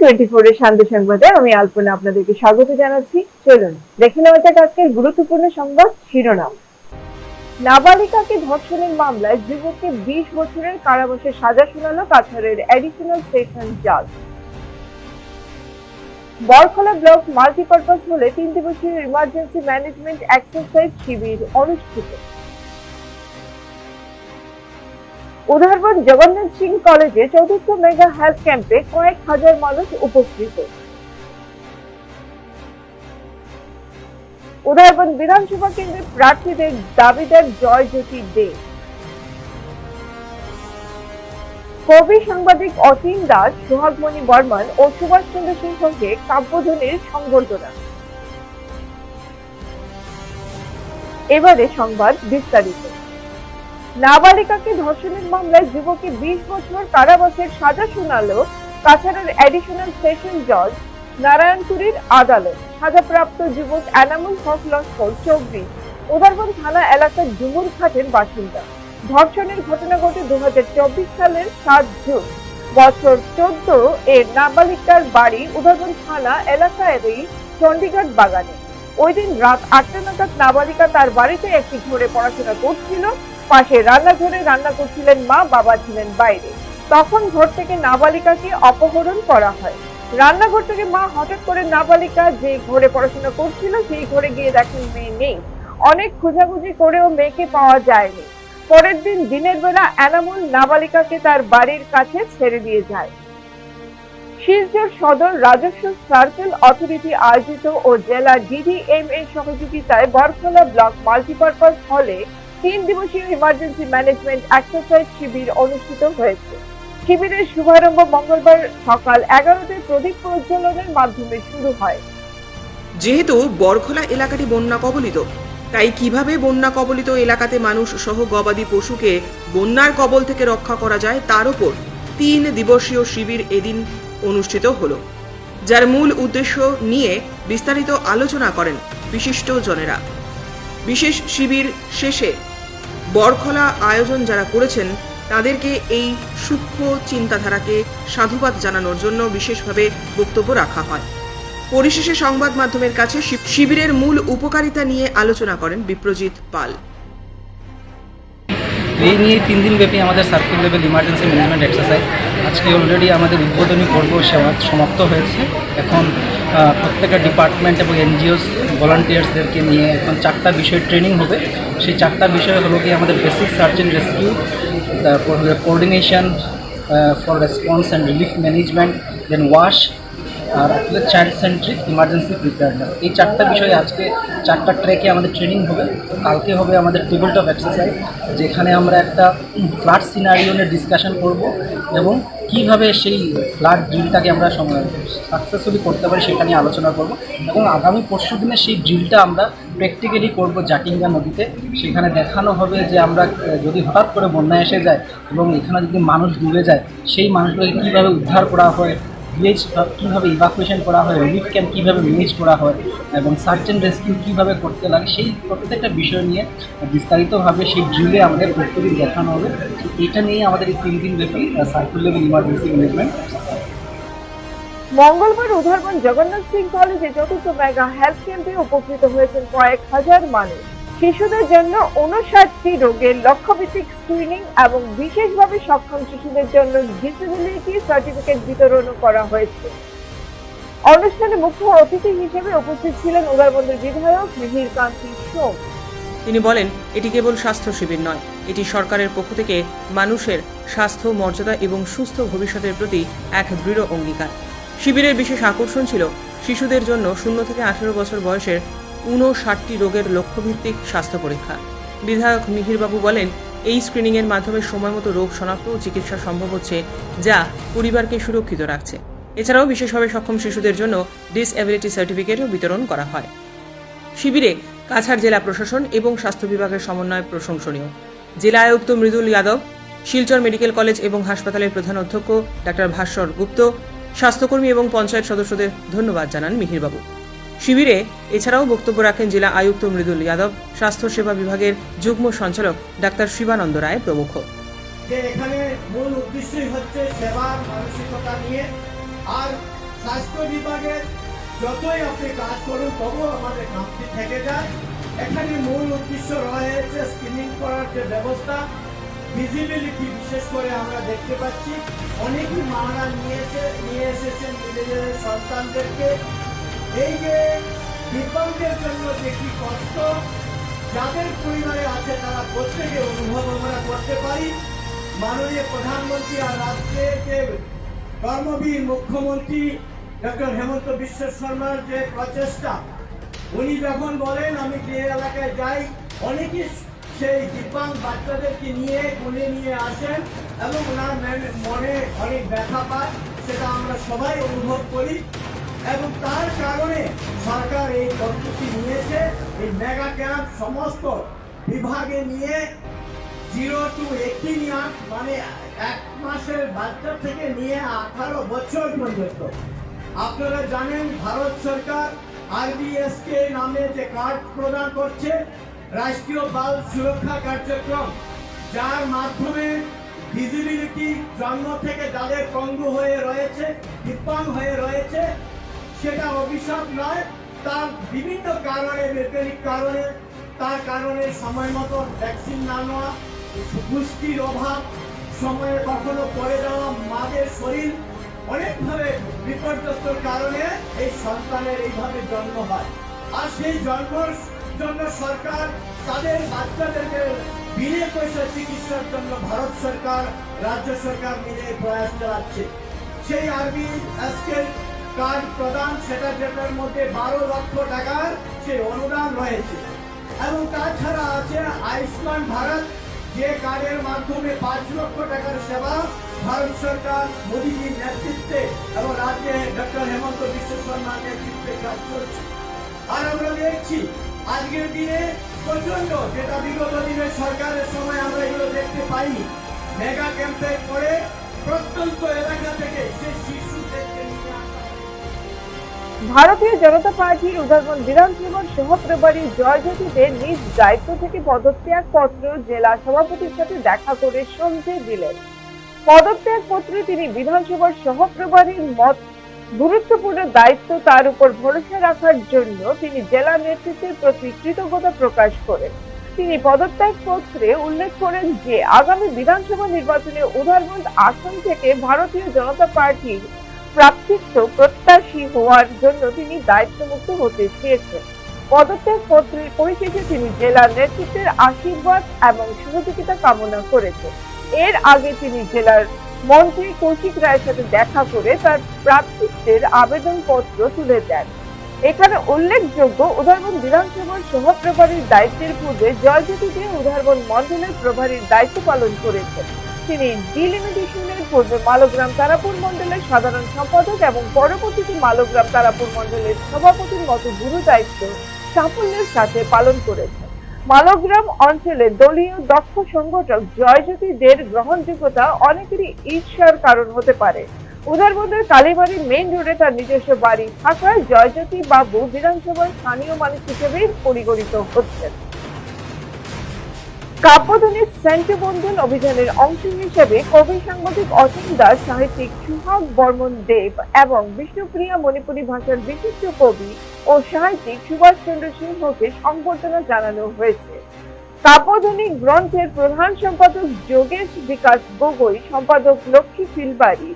Twenty four এর সংবাদে আমি আলপনা আপনাদেরকে স্বাগত জানাচ্ছি। চলুন, দেখে নেওয়া যাক আজকের গুরুত্বপূর্ণ সংবাদ শিরোনাম। নাবালিকাকে ধর্ষণের মামলায় যুবককে বিশ বছরের কারাবাসের সাজা শোনালো কাছাড়ের অ্যাডিশনাল সেশন জাজ বরখলা ব্লক মাল্টিপারপাস হলে তিন দিবসীয় ইমার্জেন্সি ম্যানেজমেন্ট এক্সারসাইজ শিবির অনুষ্ঠিত। উদাহরণ, জগন্নাথ সিং কলেজে চতুর্থ মেগা হেলথ ক্যাম্পে কয়েক হাজার মানুষ উপস্থিত। উদাহরণ, বিধানসভা কেন্দ্রের প্রার্থীদের দাবিদার জয় জ্যোতি দে। কবি সাংবাদিক অতীন দাস, সোহাগমণি বর্মন ও সুভাষ চন্দ্র সিংহকে কাব্যধনের সংবর্ধনা। এবারে সংবাদ বিস্তারিত। নাবালিকাকে ধর্ষণের মামলায় যুবককে বিশ বছর কারাবাসের সাজা শোনালো কাছাড়ের অ্যাডিশনাল সেশন জজ নারায়ণপুরীর আদালত। সাজাপ্রাপ্ত যুবক এনামুল হক লস্কর, চব্বিশ। উদারবন থানা এলাকার ডুমুর ঘাটের বাসিন্দা। ধর্ষণের ঘটনা ঘটে দু হাজার চব্বিশ সালের সাত জুন। বছর চোদ্দ এর নাবালিকার বাড়ি উদারবন থানা এলাকারই চণ্ডীগড় বাগানে। ওই দিন রাত আটটা নাগাদ নাবালিকা তার বাড়িতে একটি ঘরে পড়াশোনা করছিল। পাশে রান্নাঘরে রান্না করছিলেন মা, বাবা ছিলেন বাইরে। তখন ঘর থেকে নাবালিকাকে অপহরণ করা হয়। রান্নাঘর থেকে মা হঠাৎ করে নাবালিকা যে ঘরে পড়াশোনা করছিল, সেই ঘরে গিয়ে দেখেন মেয়ে নেই। অনেক খোঁজাখুঁজি করেও মেয়েকে পাওয়া যায়নি। পরের দিন দিনের বেলা এনামুল নাবালিকাকে তার বাড়ির কাছে ছেড়ে দিয়ে যায়। শিলচর সদর রাজস্ব সার্কেল অথরিটি আয়োজিত ও জেলা ডিডিএম এর সহযোগিতায় বরখলা ব্লক মাল্টিপারপাস হলে তিন দিবসীয় ইমার্জেন্সি ম্যানেজমেন্ট এক্সারসাইজ শিবির অনুষ্ঠিত হয়েছে। শিবিরের শুভারম্ভ মঙ্গলবার সকাল এগারোটায় প্রদীপ প্রজ্বলনের মাধ্যমে শুরু হয়। যেহেতু বরখলা এলাকাটি বন্যা কবলিত, তাই কীভাবে বন্যা কবলিত এলাকাতে মানুষ সহ গবাদি পশুকে বন্যার কবল থেকে রক্ষা করা যায়, তার উপর তিন দিবসীয় শিবির এদিন অনুষ্ঠিত হলো, যার মূল উদ্দেশ্য নিয়ে বিস্তারিত আলোচনা করেন বিশিষ্ট জনেরা বিশেষ শিবির শেষে বরখলা আয়োজন যারা করেছেন, তাদেরকে এই সূক্ষ্ম চিন্তাধারাকে সাধুবাদ জানানোর জন্য বিশেষভাবে বক্তব্য রাখা হয়। পরিশেষে সংবাদ মাধ্যমের কাছে শিবিরের মূল উপকারিতা নিয়ে আলোচনা করেন বিপ্রজিৎ পাল। এই নিয়ে তিন দিন ব্যাপী আমাদের circle level emergency management exercise. আজকে অলরেডি আমাদের উদ্বোধনী পর্ব সমাপ্ত হয়েছে। এখন প্রত্যেকটা ডিপার্টমেন্ট এবং এনজিওস ভলান্টিয়ার্সদেরকে নিয়ে এখন চারটা বিষয়ে ট্রেনিং হবে। সেই চারটা বিষয় হলো কি আমাদের বেসিক সার্চ অ্যান্ড রেস্কিউ তারপর হলো coordination for response and relief management then wash আর আসলে চাইল্ড সেন্ট্রিক ইমার্জেন্সি প্রিপেয়ারনেস এই চারটা বিষয়ে আজকে চারটা ট্র্যাকে আমাদের ট্রেনিং হবে। কালকে হবে আমাদের টেবিল টপ এক্সারসাইজ যেখানে আমরা একটা ফ্লাড সিনারিও নিয়ে ডিসকাশন করব এবং কীভাবে সেই ফ্লাড ড্রিলটাকে আমরা সাকসেসফুলি করতে পারি সেটা নিয়ে আলোচনা করব এবং আগামী পরশু দিনে সেই ড্রিলটা আমরা প্র্যাকটিক্যালি করব জাটিঙ্গা নদীতে। সেখানে দেখানো হবে যে আমরা, যদি হঠাৎ করে বন্যা এসে যায় এবং এখানে যদি মানুষ ডুবে যায়, সেই মানুষগুলোকে কীভাবে উদ্ধার করা হয় ভিলেজ কীভাবে ইভাকুয়েশন করা হয় রিলিফ ক্যাম্প কীভাবে ম্যানেজ করা হয়, এবং সার্চ অ্যান্ড রেস্কিউ কীভাবে করতে লাগে, সেই প্রত্যেকটা বিষয় নিয়ে বিস্তারিতভাবে সেই ড্রিলে আমাদের প্রত্যেকদিন দেখানো হবে। এটা নিয়ে আমাদের এই তিন দিন ব্যাপী সার্কুল লেভেল ইমার্জেন্সি ম্যানেজমেন্ট মঙ্গলবার উদাহরণ জগন্নাথ সিং কলেজে চতুর্থ মেগা হেলথ ক্যাম্পে উপকৃত হয়েছেন কয়েক হাজার মানুষ। শিশুদের জন্য উনষাটটি রোগের লক্ষ্যভিত্তিক স্ক্রিনিং এবং বিশেষভাবে সক্ষম শিশুদের জন্য ডিসেবিলিটি সার্টিফিকেট বিতরণও করা হয়েছে। অনুষ্ঠানে মুখ্য অতিথি হিসেবে উপস্থিত ছিলেন উদারবন্দের বিধায়ক মিহির কান্তি সোম। তিনি বলেন, এটি কেবল স্বাস্থ্য শিবির নয়, এটি সরকারের পক্ষ থেকে মানুষের স্বাস্থ্য, মর্যাদা এবং সুস্থ ভবিষ্যতের প্রতি এক দৃঢ় অঙ্গীকার। শিবিরের বিশেষ আকর্ষণ ছিল শিশুদের জন্য শূন্য থেকে আঠেরো বছর বয়সের ঊনষাটটি রোগের লক্ষ্যভিত্তিক স্বাস্থ্য পরীক্ষা। বিধায়ক মিহিরবাবু বলেন, এই স্ক্রিনিংয়ের মাধ্যমে সময়মতো রোগ শনাক্ত ও চিকিৎসা সম্ভব হচ্ছে, যা পরিবারকে সুরক্ষিত রাখছে। এছাড়াও বিশেষভাবে সক্ষম শিশুদের জন্য ডিসএবিলিটি সার্টিফিকেটও বিতরণ করা হয়। শিবিরে কাছাড় জেলা প্রশাসন এবং স্বাস্থ্য বিভাগের সমন্বয় প্রশংসনীয়। জেলা আয়ুক্ত মৃদুল যাদব, শিলচর মেডিকেল কলেজ এবং হাসপাতালের প্রধান অধ্যক্ষ ডাক্তার ভাস্বর গুপ্ত, স্বাস্থ্যকর্মী এবং পঞ্চায়েত সদস্যদের ধন্যবাদ জানান মিহিরবাবু। শিবিরে এছাড়াও বক্তব্য রাখেন জেলা আয়ুক্ত মৃদুল যাদব, স্বাস্থ্য সেবা বিভাগের যুগ্ম সঞ্চালক ডাক্তার শিবানন্দ রায় প্রমুখ। এখানে মূল উদ্দেশ্যই হচ্ছে সেবার মানসিকতা নিয়ে। আর স্বাস্থ্য বিভাগের যতই আপনি কাজ করুন আমাদের থেকে যায়। এখানে মূল উদ্দেশ্য রয়েছে স্ক্রিনিং করার যে ব্যবস্থা। ভিজিবিলিটি বিশেষ করে আমরা দেখতে পাচ্ছি। অনেকই মারা নিয়ে এসেছেন নিজেদের সন্তানদেরকে। এই যে দিব্যাঙ্গের জন্য যে কি কষ্ট, যাদের পরিবারে আছে তারা প্রত্যেকে অনুভব আমরা করতে পারি। মাননীয় প্রধানমন্ত্রী আর রাজ্যের যে কর্মবীর মুখ্যমন্ত্রী ডক্টর হেমন্ত বিশ্ব শর্মার যে প্রচেষ্টা, উনি যখন বলেন, আমি যে এলাকায় যাই অনেকে সেই দিব্যাঙ্গ বাচ্চাদেরকে নিয়ে কোলে নিয়ে আসেন এবং ওনার মনে অনেক ব্যথা পায়, সেটা আমরা সবাই অনুভব করি। এবং তার কারণে সরকার এই পদ্ধতি নিয়েছে, এই মেগা ক্যাম্প সমস্ত বিভাগে নিয়ে জিরো টু এইটিন ইয়ার মানে এক মাসের বাচ্চা থেকে নিয়ে আঠারো বছর পর্যন্ত। আপনারা জানেন, ভারত সরকার আরবিএস কে নামে যে কার্ড প্রদান করছে, রাষ্ট্রীয় বাল সুরক্ষা কার্যক্রম, যার মাধ্যমে ভিজিবিলিটি জন্ম থেকে যাদের পঙ্গু হয়ে রয়েছে দিব্যাঙ্গ হয়ে রয়েছে সেটা অভিশাপ নয়, তার বিভিন্ন কারণে, বৈজ্ঞানিক কারণে, তার কারণে সময় মতো ভ্যাকসিন না নেওয়া, পুষ্টির অভাব, সময়ে কখনো পড়ে যাওয়া মাদের শরীর অনেকভাবে বিপর্যস্তর কারণে এই সন্তানের এইভাবে জন্ম হয়। আর সেই জন্মর জন্য সরকার তাদের বাচ্চাদেরকে বিনে পয়সা চিকিৎসার জন্য ভারত সরকার, রাজ্য সরকার মিলে প্রয়াস চালাচ্ছে। সেই আরবি আজকের কার্ড প্রদান সেটা যেটার মধ্যে বারো লক্ষ টাকার সেই অনুদান রয়েছে এবং তাছাড়া আছে আয়ুষ্মান ভারত, যে কার্ডের মাধ্যমে পাঁচ লক্ষ টাকার সেবা ভারত সরকার মোদীজির নেতৃত্বে এবং রাজ্যে ডক্টর হেমন্ত বিশ্ব শর্মার নেতৃত্বে কাজ করছে আর আমরা দেখছি, আজকের দিনে প্রচণ্ড যেটা বিগত দিনের সরকারের সময় আমরা এগুলো দেখতে পাইনি মেগা ক্যাম্পের পরে প্রত্যন্ত এলাকা থেকে সে হয়। ভারতীয় জনতা পার্টির উদাহরণ বিধানসভার সহপ্রভারী জয়জ্যোতিতে নিজ দায়িত্ব থেকে পদত্যাগ পত্র জেলা সভাপতির সাথে দেখা করে সমঝে দিলেন। পদত্যাগ পত্রে তিনি বিধানসভার সহপ্রভারীর মত, গুরুত্বপূর্ণ দায়িত্ব তার উপর ভরসা রাখার জন্য তিনি জেলা নেতৃত্বের প্রতি কৃতজ্ঞতা প্রকাশ করেন। তিনি পদত্যাগ পত্রে উল্লেখ করেন যে, আগামী বিধানসভা নির্বাচনে উদারবন্দ আসন থেকে ভারতীয় জনতা পার্টির প্রাপ্তিত্ব প্রত্যাশী হওয়ার জন্য তিনি দায়িত্বমুক্ত হতে চেয়েছেন। পদত্যাগ পত্রের পরিশেষে তিনি জেলার নেতৃত্বের আশীর্বাদ এবং সহযোগিতা কামনা করেছেন। এর আগে তিনি জেলার মন্ত্রী কৌশিক রায়ের সাথে দেখা করে তার প্রাপ্তিত্বের আবেদনপত্র তুলে দেন। এখানে উল্লেখযোগ্য উদাহরণ বিধানসভার সহপ্রভারীর দায়িত্বের পূর্বে জয়জ্যোতি দিয়ে উদাহরণ মন্ডলের প্রভারীর দায়িত্ব পালন করেছেন। তিনি ডিলিমিটেশনের পূর্বে মালগ্রাম তারাপুর মন্ডলের সাধারণ সম্পাদক এবং পরবর্তীতে মালগ্রাম তারাপুর মন্ডলের সভাপতির মতো গুরু দায়িত্ব সাফল্যের সাথে পালন করেছেন। মালগ্রাম অঞ্চলে দলীয় দক্ষ সংগঠক জয়জ্যোতি দের গ্রহণযোগ্যতা অনেকেরই ঈর্ষার কারণ হতে পারে। উদারবন্দের কালীবাড়ির মেইন রোডে তার নিজস্ব বাড়ি থাকায় জয়জ্যোতি বাবু বিধানসভার স্থানীয় মানুষ হিসেবে পরিগণিত হচ্ছেন। কাব্যধনের সেন্টবন্ধন অভিযানের অংশ হিসেবে কবি সাংবাদিক অসীম দাস, সাহিত্যিক সুহাগ বর্মন দেব এবং বিষ্ণুপ্রিয়া মণিপুরী ভাষার বিশিষ্ট কবি ও সাহিত্যিক সুভাষচন্দ্র সিংহকে সংবর্ধনা জানানো হয়েছে। কাব্যধনী গ্রন্থের প্রধান সম্পাদক যোগেশ বিকাশ গগৈ, সম্পাদক লক্ষ্মী ফিলবাড়ি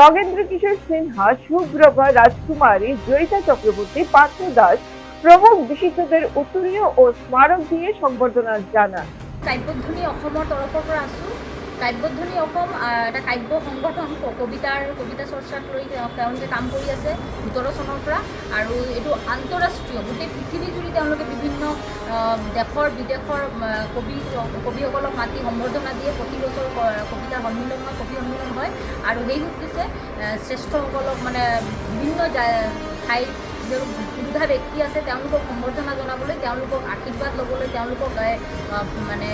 নগেন্দ্র কিশোর সিনহা, সুব্রভা রাজকুমারী, জয়িতা চক্রবর্তী, পার্থ দাস প্রমুখ বিশিষ্টদের উত্তরীয় ও স্মারক দিয়ে সংবর্ধনা জানান। কাব্যধ্বনি অসমৰ তৰফৰ পৰা আছোঁ। কাব্যধ্বনি অসম এটা কাব্য সংগঠন কবিতাৰ, কবিতা চৰ্চাক লৈ তেওঁ- তেওঁলোকে কাম কৰি আছে সোতৰ চনৰ পৰা। আৰু এইটো আন্তঃৰাষ্ট্ৰীয়, গোটেই পৃথিৱীজুৰি তেওঁলোকে বিভিন্ন দেশৰ, বিদেশৰ কবি, কবিসকলক মাতি সম্বৰ্ধনা দিয়ে। প্ৰতি বছৰ ক- কবিতাৰ সন্মিলন হয়, কবি সন্মিলন হয়। আৰু সেই উদ্দেশ্যে শ্ৰেষ্ঠসকলক মানে বিভিন্ন ঠাইত যিবোৰ সুবিধা ব্যক্তি আছে, তেওঁলোকক সম্বৰ্ধনা জনাবলৈ, তেওঁলোকক আশীৰ্বাদ ল'বলৈ, তেওঁলোকক মানে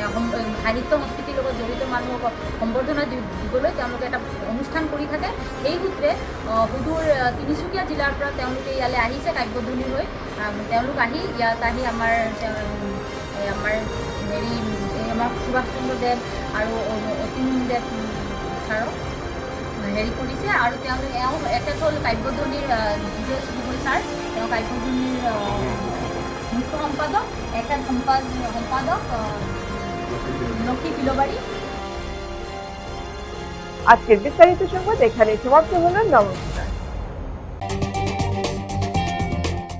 সাহিত্য সংস্কৃতিৰ লগত জড়িত মানুহক সম্বৰ্ধনা দিবলৈ তেওঁলোকে এটা অনুষ্ঠান কৰি থাকে। সেই সূত্ৰে সুদূৰ তিনিচুকীয়া জিলাৰ পৰা তেওঁলোকে ইয়ালৈ আহিছে কাব্যধ্বনি হৈ তেওঁলোক আহি ইয়াত আহি আমাৰ আমাৰ হেৰি আমাৰ সুভাষ চন্দ্ৰ দেৱ আৰু অতীন দেৱ ছাৰক হেৰি কৰিছে আৰু তেওঁ এওঁ এখেত হ'ল কাব্যধ্বনিৰ তেওঁ কাব্যধ্বনিৰ আহ, মুখ্য সম্পাদক সম্পাদ সম্পাদক আহ, লক্ষী ফিলবাৰী আজকের বিস্তারিত সংবাদ এখানে সমাপ্ত হলো। নমস্কার।